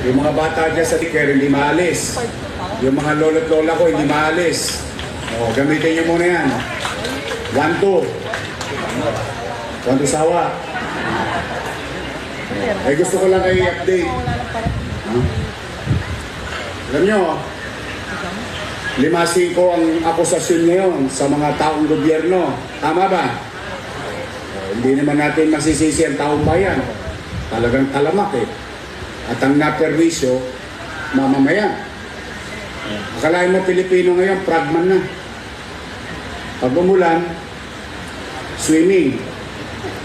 Yung mga bata dyan sa ticker, hindi maalis. Yung mga lolo't lola ko, hindi maalis. O, gamitin niyo muna yan. One, two. One, two, sawa. Eh, gusto ko lang kayo i-update. Ha? Alam nyo, lima singko ang akusasyon ngayon sa mga taong gobyerno. Tama ba? O, hindi naman natin masisisi ang taong bayan. Talagang talamak eh. At ang naperwisyo, mamamayan. Akalain mo Pilipino ngayon, pragman na. Pag umulan, swimming.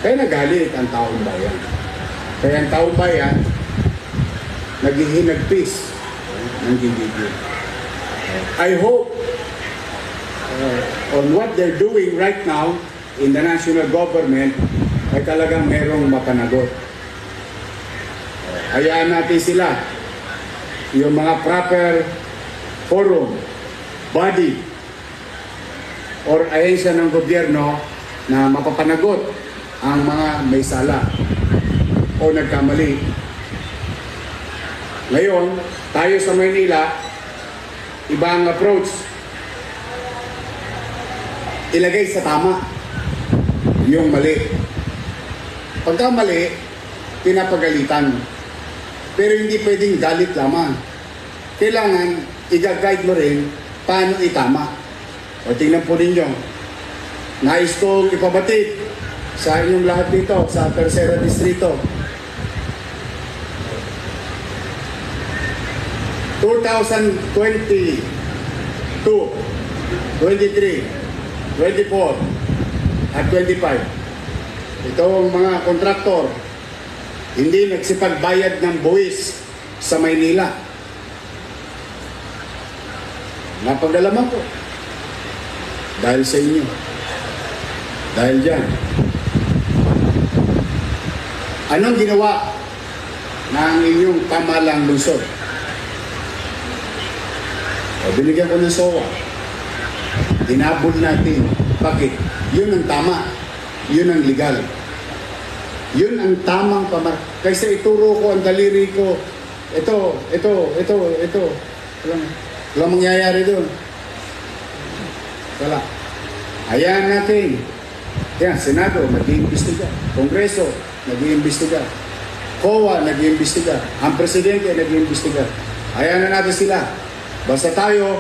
Kaya nagalit ang taong bayan. Kaya ang taong bayan, naghihinagpis ng gigigil. I hope uh, on what they're doing right now in the national government ay talagang merong mapanagot. Hayaan natin sila yung mga proper forum, body, or ahensya ng gobyerno na mapapanagot ang mga may sala o nagkamali. Ngayon, tayo sa Maynila, iba ang approach. Ilagay sa tama yung mali. Pagka mali, pinapagalitan. Pero hindi pwedeng galit lamang. Kailangan, i-guide mo rin paano itama. O tingnan po ninyo, nais kong ipabatid sa inyong lahat dito sa Tercera Distrito. 2022, 23, 24, at 25. Ito ang mga kontraktor, hindi nagsipagbayad ng buwis sa Maynila. Napagdalaman ko. Dahil sa inyo. Dahil dyan. Anong ginawa ng inyong pamalang lungsod? O, binigyan ko ng SOA. Dinabol natin. Bakit? Yun ang tama. Yun ang legal. Yun ang tamang pamar... Kaysa ituro ko ang daliri ko, ito, ito, ito, ito. Walang, walang mangyayari doon. Wala. Hayaan natin. Yan, Senado, nag-iimbestiga. Kongreso, nag-iimbestiga. COA, nag-iimbestiga. Ang Presidente, nag-iimbestiga. Hayaan na natin sila. Basta tayo,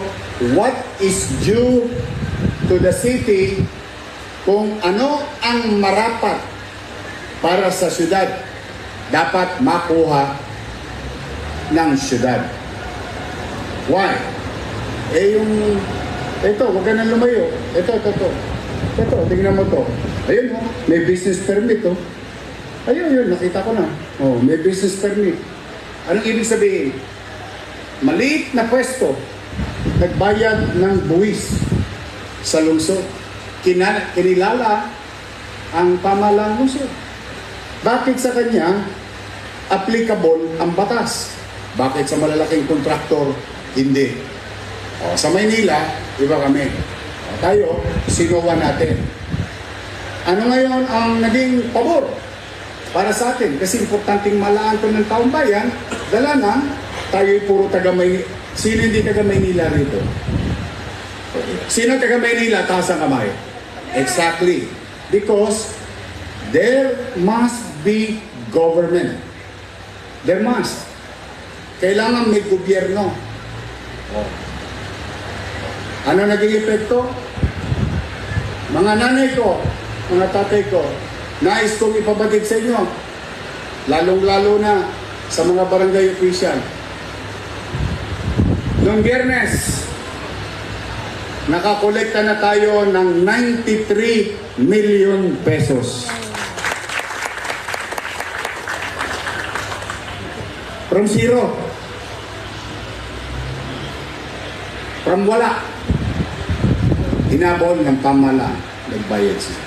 what is due to the city kung ano ang marapat para sa syudad dapat makuha ng syudad. Why? Eh yung ito, huwag ka nang lumayo. Ito, ito, ito. Ito, tingnan mo to. Ayun oh, may business permit oh. Ayun, yun, nakita ko na. Oh, may business permit. Anong ibig sabihin? Maliit na pwesto, nagbayad ng buwis sa lungsod. Kinilala ang pamalang lungsod. Bakit sa kanya applicable ang batas? Bakit sa malalaking kontraktor hindi? O, sa Maynila, iba kami. O, tayo, sinuwa natin. Ano ngayon ang naging pabor para sa atin? Kasi importanteng malaan to ng taong bayan, dala na, tayo puro taga Maynila. Sino hindi taga Maynila rito? Sino taga Maynila? Taas ang kamay. Exactly. Because there must be government. There must. Kailangan may gobyerno. Oh. Ano naging epekto? Mga nanay ko, mga tatay ko, nais kong ipabatid sa inyo, lalong-lalo na sa mga barangay official. Noong biyernes, nakakolekta na tayo ng 93 million pesos. From zero. From wala. Hinabol ng pamalaan. Nagbayad siya.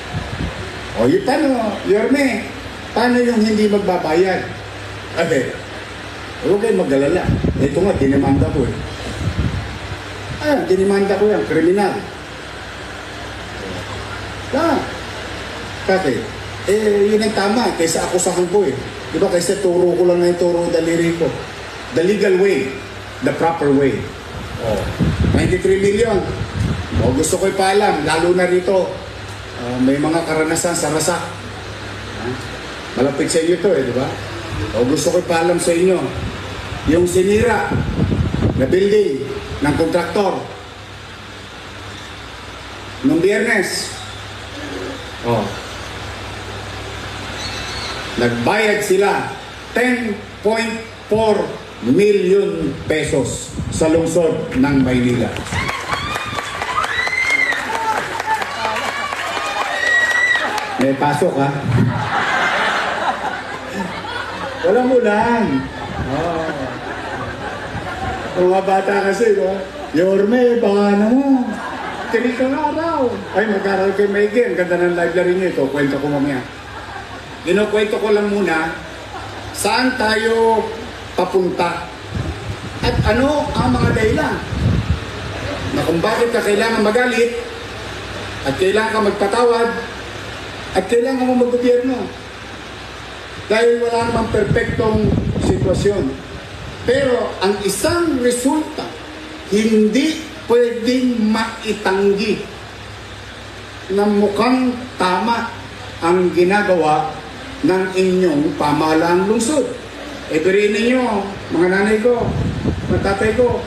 O yung paano, Yorme, paano yung hindi magbabayad? Okay. Huwag kayong mag-alala. Ito nga, dinimanda ko eh. Ah, dinimanda ko yan, kriminal. Ah, bakit? Eh, yun ang tama, kaysa akusahan ko eh. Di ba, kaysa turo ko lang na yung turo daliri ko. the legal way, the proper way. Oh, 93 million. O gusto ko ipaalam, lalo na rito, ah, may mga karanasan sa rasak. Malapit sa inyo to eh, di ba? O gusto ko ipaalam sa inyo, yung sinira na building ng kontraktor nung biyernes, oh, nagbayad sila 10.4 million pesos sa lungsod ng Maynila. May pasok ha? Walang ulan. Oh. Mga bata kasi, no? Yorme, baka naman. Tinig ka nga raw. Ay, mag-aral kay Megan. Ganda ng library niyo ito. Kwento ko mamaya. Kinukwento ko lang muna, saan tayo papunta? At ano ang mga dahilan? Na kung bakit ka kailangan magalit, at kailangan ka magpatawad, at kailangan mo maggobyerno. Dahil wala namang perpektong sitwasyon. Pero ang isang resulta, hindi pwedeng maitanggi na mukhang tama ang ginagawa ng inyong pamahalaang lungsod. E biriin ninyo, mga nanay ko, mga tatay ko,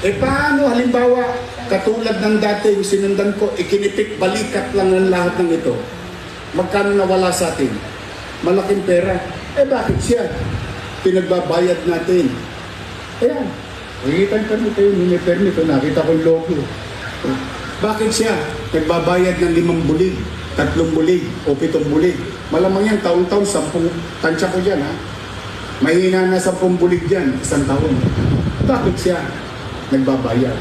e paano halimbawa, katulad ng dati yung sinundan ko, ikinipik balikat lang ng lahat ng ito. Magkano nawala sa atin? Malaking pera. Eh bakit siya? Pinagbabayad natin. Ayan. Nakikita yung permit yun, may permit. Nakita ko yung logo. Bakit siya? Nagbabayad ng limang bulig, tatlong bulig, o pitong bulig. Malamang yan, taon-taon, sampung, tansya ko dyan, ha? Mahina na sampung bulig dyan, isang taon. Bakit siya? Nagbabayad.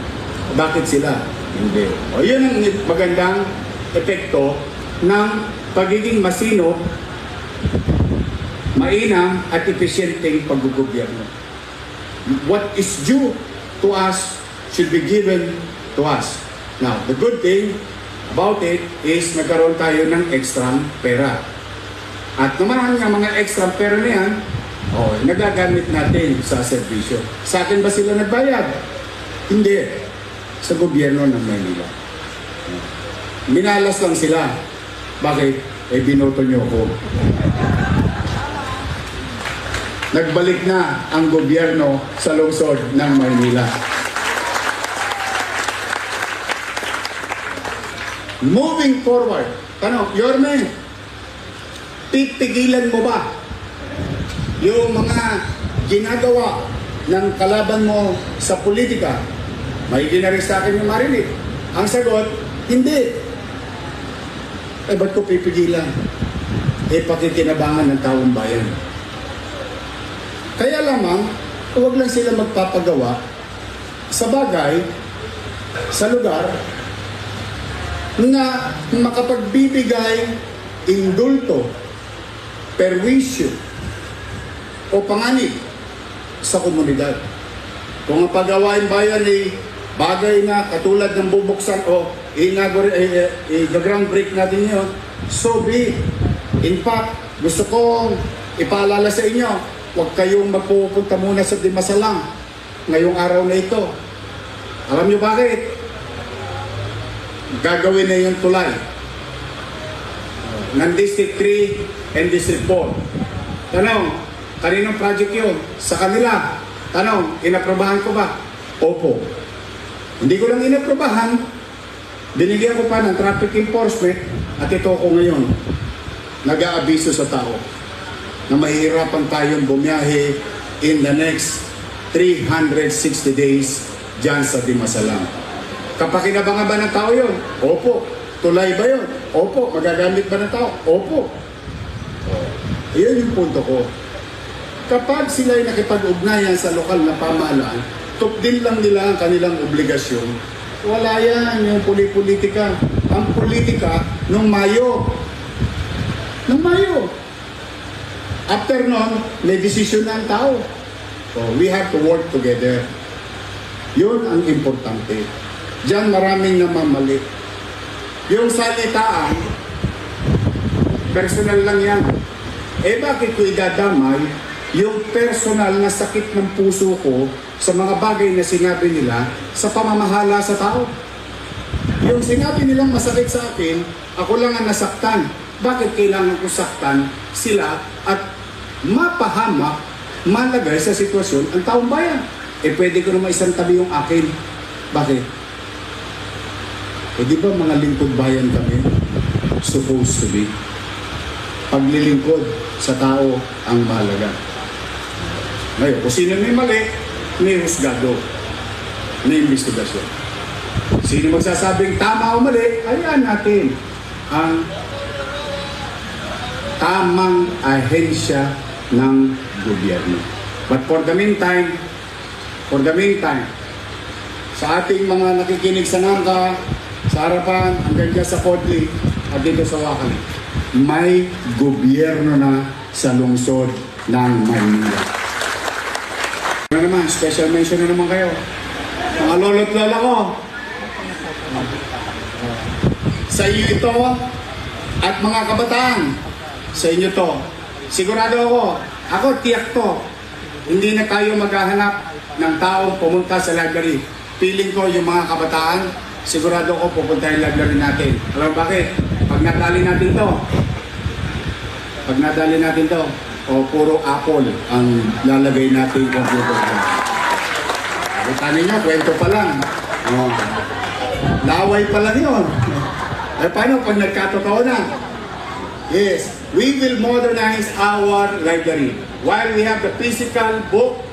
Bakit sila? Hindi. O yun ang magandang epekto ng pagiging masino, mainam at epesyenteng paggugobyerno. What is due to us should be given to us. Now, the good thing about it is nagkaroon tayo ng extra pera. At naman ang mga extra pera na yan, oh, nagagamit natin sa serbisyo. Sa akin ba sila nagbayad? Hindi. Sa gobyerno ng Manila. Minalas lang sila. Bakit? Eh, binoto niyo ako. Nagbalik na ang gobyerno sa lungsod ng Maynila. Moving forward, tanong, Yorme, pipigilan mo ba yung mga ginagawa ng kalaban mo sa politika? May rin sa akin yung marinig. Ang sagot, hindi. Eh, ba't ko pipigilan? Eh, pakikinabangan ng taong bayan. Kaya lamang, huwag lang sila magpapagawa sa bagay, sa lugar, na makapagbibigay indulto, perwisyo, o panganib sa komunidad. Kung ang paggawain bayan ay bagay na katulad ng bubuksan o eh, eh, ground break natin yun, so be. In fact, gusto kong ipaalala sa inyo, huwag kayong magpupunta muna sa Dimasalang ngayong araw na ito. Alam niyo bakit? Gagawin na yung tulay ng District 3 and District 4. Tanong, kaninong project yun? Sa kanila. Tanong, inaprobahan ko ba? Opo. Hindi ko lang inaprobahan. Binigyan ko pa ng traffic enforcement at ito ko ngayon. Nag-aabiso sa tao na mahihirapan tayong bumiyahe in the next 360 days dyan sa Dimasalang. Kapakinabangan ba ng tao yun? Opo. Tulay ba yun? Opo. Magagamit ba ng tao? Opo. Iyon yung punto ko. Kapag sila ay nakipag-ugnayan sa lokal na pamahalaan, tupdin lang nila ang kanilang obligasyon. Wala yan, yung puli-politika. Ang politika, nung Mayo. Nung Mayo. After nun, may desisyon na ang tao. So, we have to work together. Yun ang importante. Diyan maraming namamali. Yung salitaan, personal lang yan. Eh bakit ko idadamay yung personal na sakit ng puso ko sa mga bagay na sinabi nila sa pamamahala sa tao. Yung sinabi nilang masakit sa akin, ako lang ang nasaktan. Bakit kailangan ko saktan sila at mapahamak, malagay sa sitwasyon ang taong bayan? Eh pwede ko naman isang tabi yung akin. Bakit? Eh di ba mga lingkod bayan kami? Supposed to be. Paglilingkod sa tao ang mahalaga. Ngayon, kung sino may mali, may husgado, may investigasyon. Sino magsasabing tama o mali, hayaan natin ang tamang ahensya ng gobyerno. But for the meantime, for the meantime, sa ating mga nakikinig sa Nangka, sa harapan, hanggang dyan sa Podli, at dito sa Wakali, may gobyerno na sa lungsod ng Maynila. Ano naman, special mention na naman kayo. Mga lolo't lola ko, sa iyo ito at mga kabataan, sa inyo to. Sigurado ako, ako tiyak to, hindi na tayo maghahanap ng taong pumunta sa library. Feeling ko yung mga kabataan, sigurado ko pupunta yung library natin. Alam mo bakit? Pag nadali natin to, pag nadali natin to, o puro Apple ang lalagay natin yung computer ko. Kita ninyo, kwento pa lang. Oh. Laway pa lang yun. Eh, paano pag nagkatotoo na? Yes, we will modernize our library. While we have the physical book,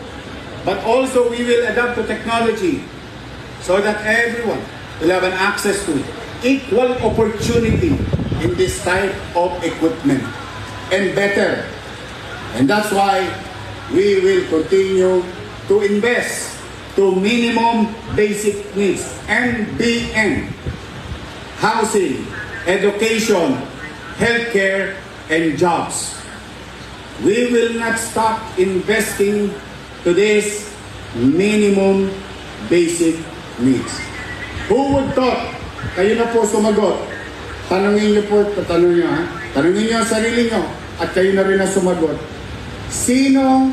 but also we will adapt to technology so that everyone will have an access to equal opportunity in this type of equipment and better. And that's why we will continue to invest to minimum basic needs, MBN, housing, education, healthcare, and jobs. We will not stop investing to this minimum basic needs. Who would thought? Kayo na po sumagot. Tanungin niyo po, tanungin niyo ha. Tanungin niyo ang sarili niyo at kayo na rin ang sumagot. Sino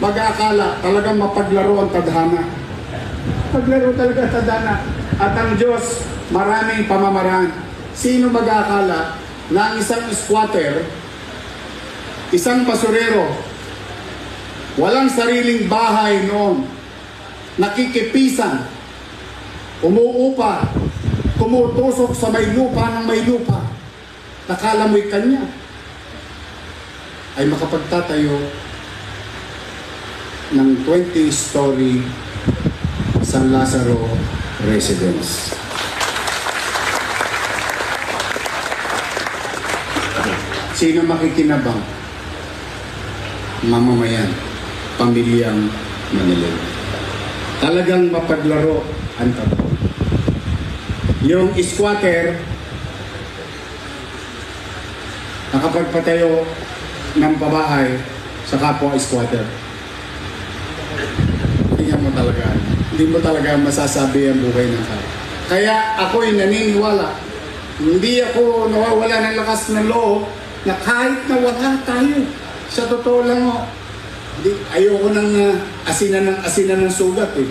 mag-aakala talagang mapaglaro ang tadhana? Paglaro talaga tadhana. At ang Diyos, maraming pamamaraan. Sino mag-aakala na ang isang squatter, isang basurero, walang sariling bahay noon, nakikipisan, umuupa, tumutusok sa may lupa ng may lupa, nakala mo'y kanya, ay makapagtatayo ng 20-story San Lazaro residence. Sino makikinabang? Mamamayan, pamilyang Manila. Talagang mapaglaro ang tao. Yung squatter, nakapagpatayo ng pabahay sa kapwa squatter. Tingnan mo talaga. Hindi mo talaga masasabi ang buhay ng tao. Kaya ako'y naniniwala. Hindi ako nawawala ng lakas ng loob na kahit na wala tayo. Sa totoo lang ho, di, ayoko nang uh, asinan ng asinan ng sugat eh.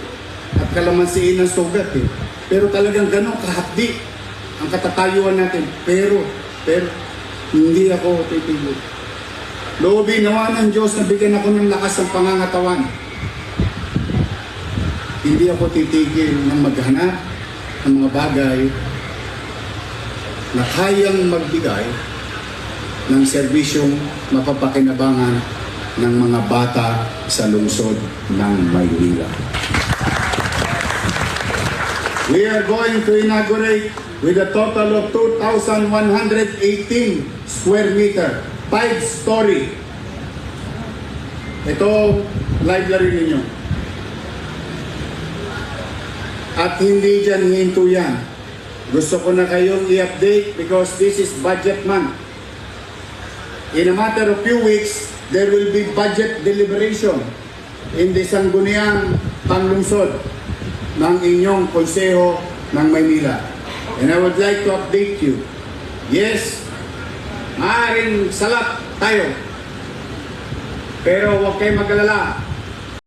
Kalamansiin ng sugat eh. Pero talagang ganun kahapdi ang katatayuan natin. Pero, pero, hindi ako titigil. Loobin nawa ng Diyos na bigyan ako ng lakas ng pangangatawan. Hindi ako titigil ng maghanap ng mga bagay na kayang magbigay ng serbisyong mapapakinabangan ng mga bata sa lungsod ng Maynila. We are going to inaugurate with a total of 2,118 square meter, 5 story. Ito, library ninyo. At hindi dyan hinto yan. Gusto ko na kayong i-update because this is budget month. In a matter of few weeks, there will be budget deliberation in the Sangguniang Panglungsod ng inyong Konseho ng Maynila. And I would like to update you. Yes, maaaring salap tayo. Pero huwag kayong mag-alala.